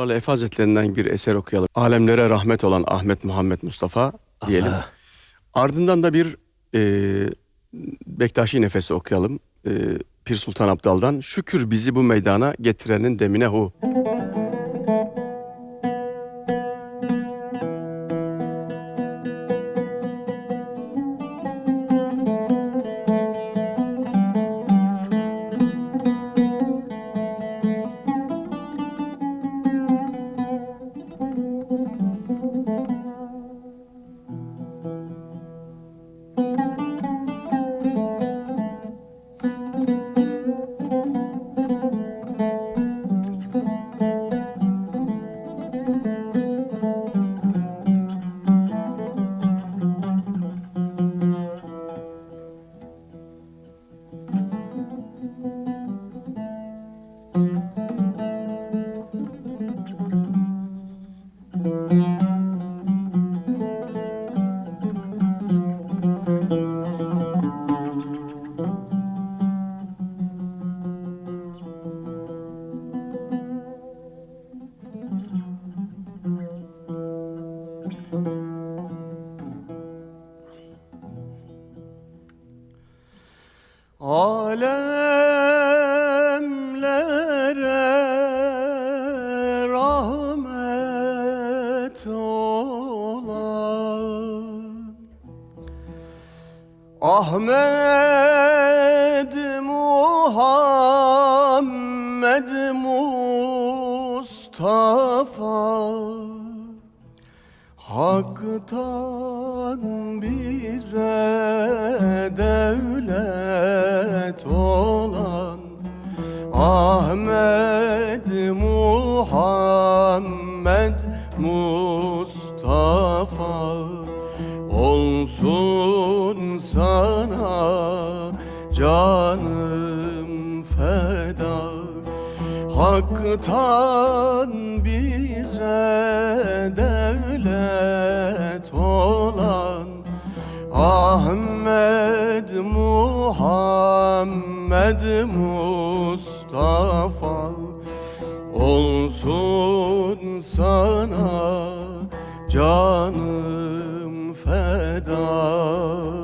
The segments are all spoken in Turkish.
Alvarlı Efe Hazretlerinden bir eser okuyalım. Alemlere rahmet olan Ahmet Muhammed Mustafa diyelim. Allah. Ardından da bir e, Bektaşi nefesi okuyalım. E, Pir Sultan Abdal'dan Şükür bizi bu meydana getirenin demine hu. Alemlere rahmet olan. Ahmet Muhammed Mustafa Hak'tan bize devlet olan Ahmet Muhammed Mustafa olsun sana canım feda. Hak'tan bize devlet olan Ahmet Muhammed Mustafa olsun sana canım feda.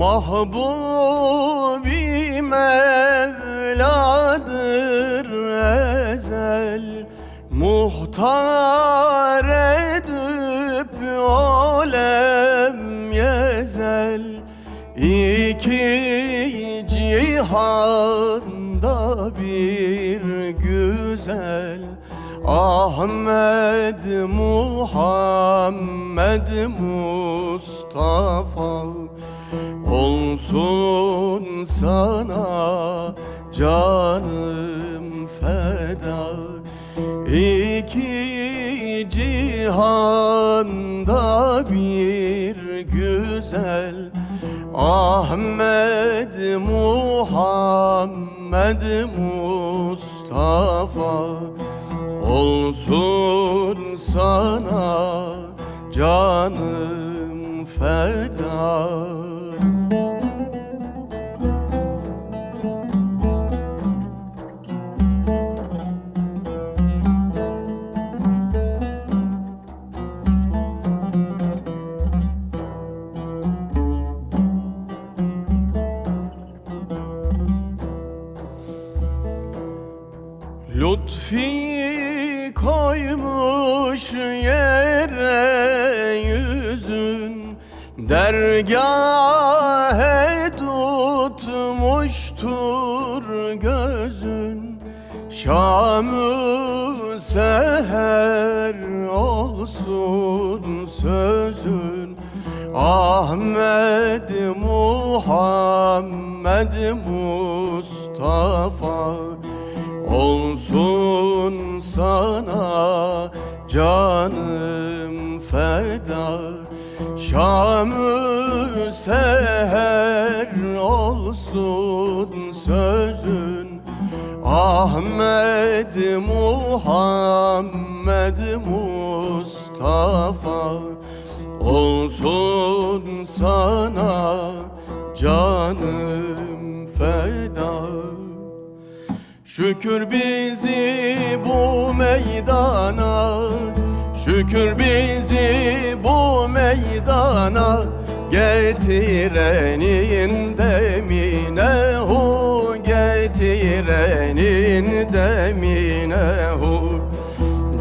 Mahbubi Mevladır ezel Muhtar edip alem yezel. İki cihanda bir güzel Ahmet Muhammed Mustafa Olsun sana canım feda. İki cihanda bir güzel. Ahmet Muhammed Mustafa. Olsun sana canım feda Lütfi koymuş yere yüzün. Dergahe tutmuştur gözün. Şamı seher olsun sözün. Ahmet Muhammed Mustafa sana canım feda. Şam'ı seher olsun sözün. Ahmet Muhammed Mustafa Olsun sana canım feda Şükür bizi bu meydana Şükür bizi bu meydana. Getirenin demine hu Getirenin demine hu.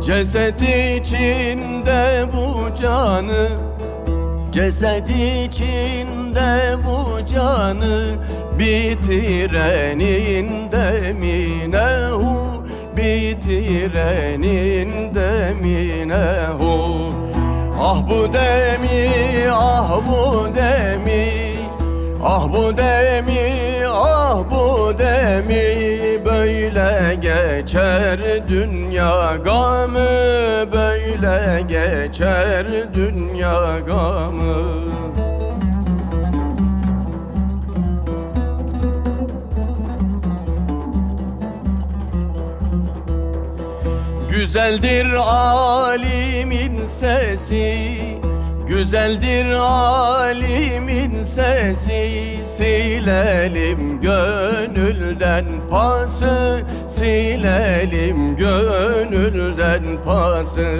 Ceset içinde bu canı Ceset içinde bu canı Bitirenin demine hu? Bitirenin demine hu? Ah bu demi, ah bu demi Ah bu demi, ah bu demi Böyle geçer dünya gamı Böyle geçer dünya gamı Güzeldir alimin sesi Güzeldir alimin sesi. Silelim gönülden pası Silelim gönülden pası.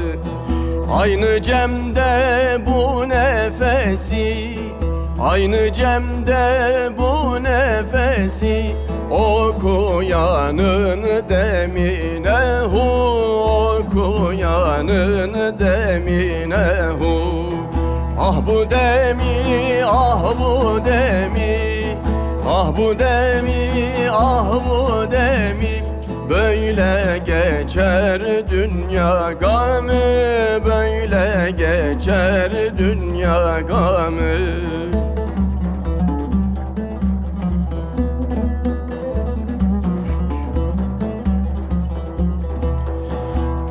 Aynı cemde bu nefesi Aynı cemde bu nefesi Okuyanın demine hu Okuyanın demine hu. Ah bu demi, ah bu demi Ah bu demi, ah bu demi. Böyle geçer dünya gamı Böyle geçer dünya gamı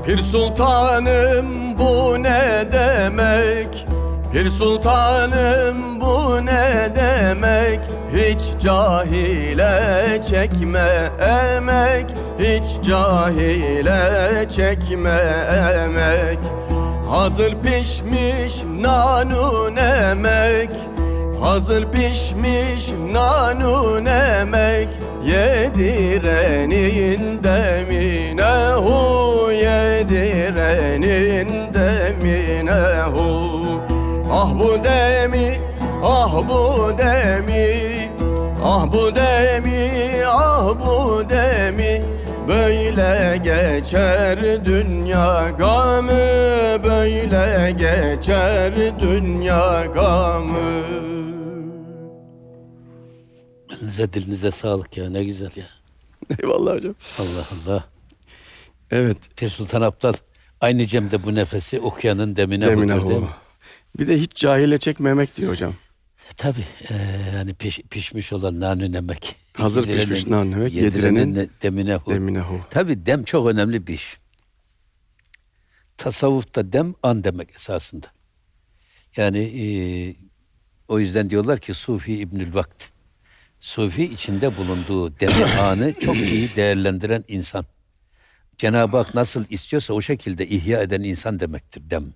Pir sultanım bu ne demek? Pir sultanım bu ne demek? Hiç cahile çekme emek Hiç cahile çekme emek Hazır pişmiş nanun emek Hazır pişmiş nanun emek Yedirenin hu Yedirenin demine hu Ah bu demi, ah bu demi Ah bu demi, ah bu demi Böyle geçer dünya gamı Böyle geçer dünya gamı Elinize dilinize sağlık ya ne güzel ya. Eyvallah hocam. Allah Allah. Evet. Pir Sultan Abdal aynı cemde bu nefesi okuyanın demine, Demine budur değil mi? Bir de hiç cahile çekmemek diyor hocam. Tabii e, yani piş- pişmiş olan nanun emek. Hazır Yedirenin- pişmiş nanun emek, yedirenin yedirenin de- demine hu. Demine hu. Tabii dem çok önemli bir iş. Tasavvufta dem an demek esasında. Yani e, o yüzden diyorlar ki Sufi İbnül Vakt. Sufi içinde bulunduğu demi anı çok iyi değerlendiren insan. Cenab-ı Hak nasıl istiyorsa o şekilde ihya eden insan demektir dem.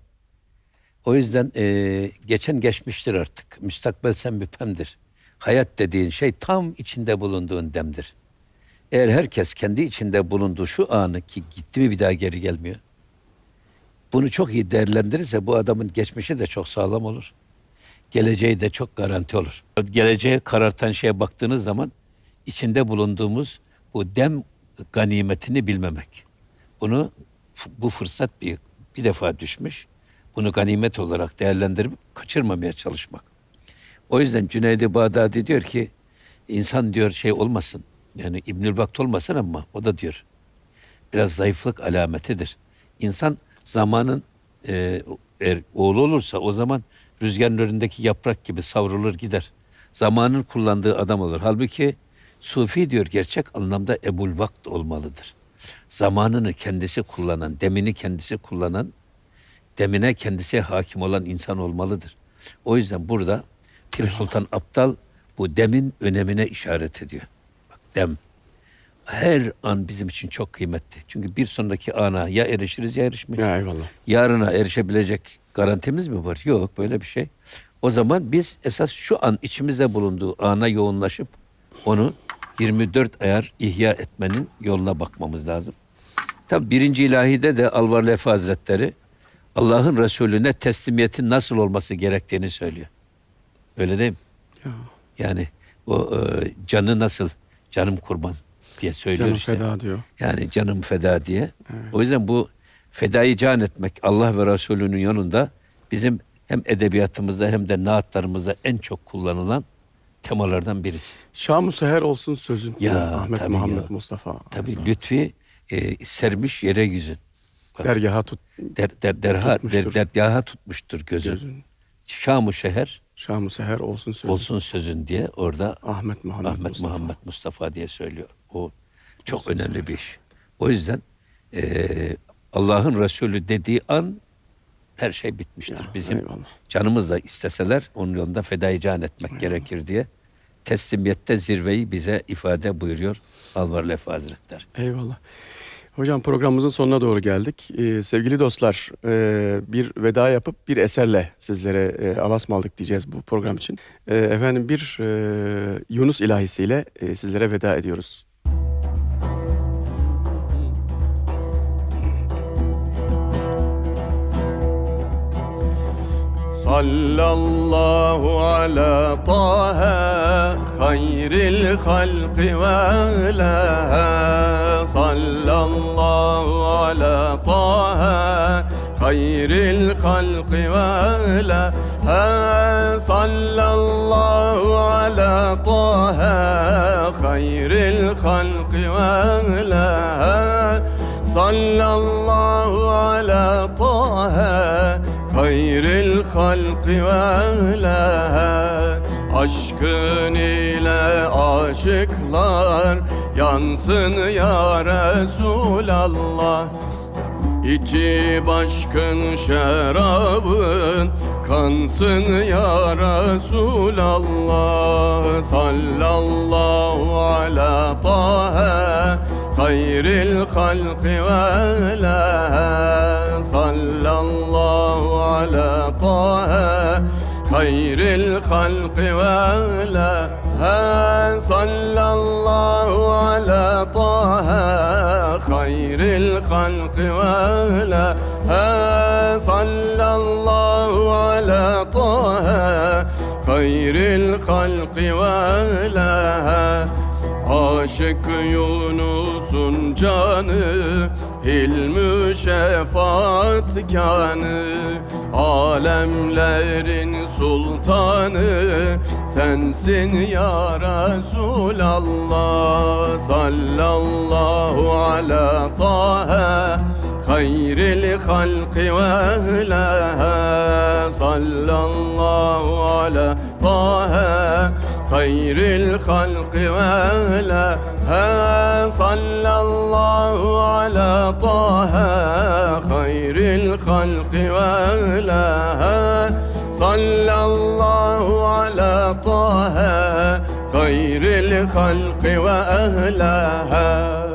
O yüzden e, geçen geçmiştir artık. Müstakbel sen müphemdir. Hayat dediğin şey tam içinde bulunduğun demdir. Eğer herkes kendi içinde bulunduğu şu anı ki gitti mi bir daha geri gelmiyor. Bunu çok iyi değerlendirirse bu adamın geçmişi de çok sağlam olur. Geleceği de çok garanti olur. Geleceğe karartan şeye baktığınız zaman içinde bulunduğumuz bu dem ganimetini bilmemek. Bunu bu fırsat bir bir defa düşmüş. Bunu ganimet olarak değerlendirip kaçırmamaya çalışmak. O yüzden Cüneyd-i Bağdadi diyor ki insan diyor şey olmasın. Yani İbnül Vakt olmasın ama o da diyor biraz zayıflık alametidir. İnsan zamanın e, eğer oğlu olursa o zaman rüzgarın önündeki yaprak gibi savrulur gider. Zamanın kullandığı adam olur. Halbuki Sufi diyor gerçek anlamda ebul vakt olmalıdır. Zamanını kendisi kullanan, demini kendisi kullanan, demine kendisi hakim olan insan olmalıdır. O yüzden burada Pir Sultan Abdal bu demin önemine işaret ediyor. Bak dem. Her an bizim için çok kıymetli. Çünkü bir sonraki ana ya erişiriz ya erişmeyiz. Ya eyvallah. Yarına erişebilecek garantimiz mi var? Yok böyle bir şey. O zaman biz esas şu an içimizde bulunduğu ana yoğunlaşıp onu 24 ayar ihya etmenin yoluna bakmamız lazım. Tabi birinci ilahide de Alvar Lefa Hazretleri Allah'ın Resulüne teslimiyetin nasıl olması gerektiğini söylüyor. Öyle değil mi? Ya. Yani o e, canı nasıl canım kurban diye söylüyor Canım işte. feda diyor. Yani canım feda diye. O yüzden bu fedayı can etmek Allah ve Resulünün yanında bizim hem edebiyatımızda hem de naatlarımızda en çok kullanılan temalardan birisi. Şam-ı Seher olsun sözün. Ya, Ahmet tabii Muhammed ya. Mustafa. Tabii lütfi e, sermiş yere yüzün. Dergaha tut der, der, derha, der, tutmuştur. dergaha tutmuştur gözün. gözün. Şam-ı şehir Şam-ı Seher olsun sözün. olsun sözün diye orada Ahmet Muhammed Ahmet Mustafa. Muhammed Mustafa diye söylüyor. O çok önemli bir iş. O yüzden eee, Allah'ın Resulü dediği an her şey bitmiştir. Ya, Bizim eyvallah. canımızla isteseler onun yolunda fedai can etmek gerekir diye teslimiyette zirveyi bize ifade buyuruyor Alvar Lefa Hazretleri. Eyvallah. Hocam programımızın sonuna doğru geldik. Ee, sevgili dostlar e, bir veda yapıp bir eserle sizlere e, alasmaldık diyeceğiz bu program için. E, efendim bir e, Yunus ilahisiyle e, sizlere veda ediyoruz. Sallallahu ala taha hayril halqi ve alaha Sallallahu ala taha hayril halqi ve alaha Sallallahu ala taha hayril halqi ve alaha Sallallahu ala taha hayril halqi ve alaha Aşkın ile aşıklar. Yansın ya Resulallah İçi başkın şerabın kansın ya Resulallah Sallallahu ala taha hayril halqi ve alaha Sallallahu ala taha hayril halqi ve alaha Sallallahu ala taha hayril halqi ve alaha Sallallahu ala taha hayril halqi ve alaha Aşık Yunus'un canı Hilmü şefaat kanı Alemlerin sultanı Sensin ya Resulallah. Sallallahu ala taha Hayril halqi ve ehlaha Sallallahu ala taha hayril halqi ve alaha sallallahu ala taha hayril halqi ve alaha sallallahu ala taha hayril halqi ve alaha